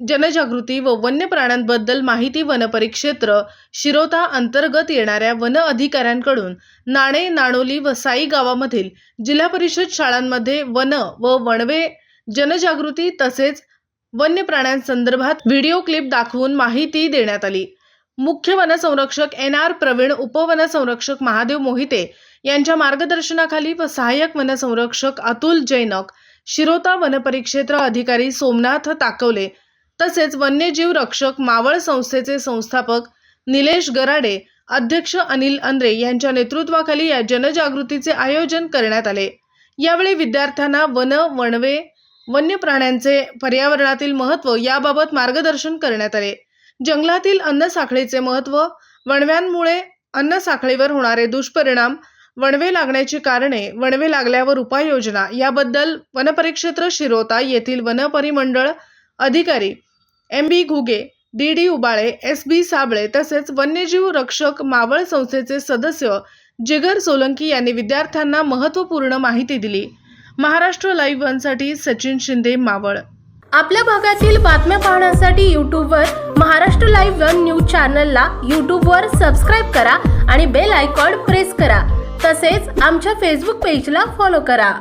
जनजागृती व वन्य प्राण्यांबद्दल माहिती वनपरिक्षेत्र शिरोता अंतर्गत येणाऱ्या वन अधिकाऱ्यांकडून नाणे नाणोली व साई गावामधील जिल्हा परिषद शाळांमध्ये वन व वणवे जनजागृती तसेच वन्य प्राण्यांसंदर्भात व्हिडिओ क्लिप दाखवून माहिती देण्यात आली. मुख्य वनसंरक्षक एन आर प्रवीण उपवनसंरक्षक महादेव मोहिते यांच्या मार्गदर्शनाखाली व सहाय्यक वनसंरक्षक अतुल जैनक शिरोता वनपरिक्षेत्र अधिकारी सोमनाथ ताकवले तसेच वन्यजीव रक्षक मावळ संस्थेचे संस्थापक निलेश गराडे अध्यक्ष अनिल अंद्रे यांच्या नेतृत्वाखाली या जनजागृतीचे आयोजन करण्यात आले. यावेळी विद्यार्थ्यांना वन वणवे वन्य प्राण्यांचे पर्यावरणातील महत्त्व याबाबत मार्गदर्शन करण्यात आले. जंगलातील अन्न साखळीचे महत्त्व वणव्यांमुळे अन्न साखळीवर होणारे दुष्परिणाम वणवे लागण्याची कारणे वणवे लागल्यावर उपाययोजना याबद्दल वनपरिक्षेत्र शिरोता येथील वनपरिमंडळ अधिकारी M B Ghuge D D Ubale S B Sable तसेच वन्यजीव रक्षक मावळ संस्थेचे सदस्य जिगर सोलंकी यांनी विद्यार्थ्यांना महत्त्वपूर्ण माहिती दिली. महाराष्ट्र लाईव्ह वनसाठी सचिन शिंदे मावळ. आपल्या भागातील बातम्या पाहण्यासाठी यूट्यूबवर महाराष्ट्र लाईव्ह वन न्यूज चॅनलला यूट्यूबवर सबस्क्राईब करा आणि बेल आयकॉन प्रेस करा. तसेच आमच्या फेसबुक पेजला फॉलो करा.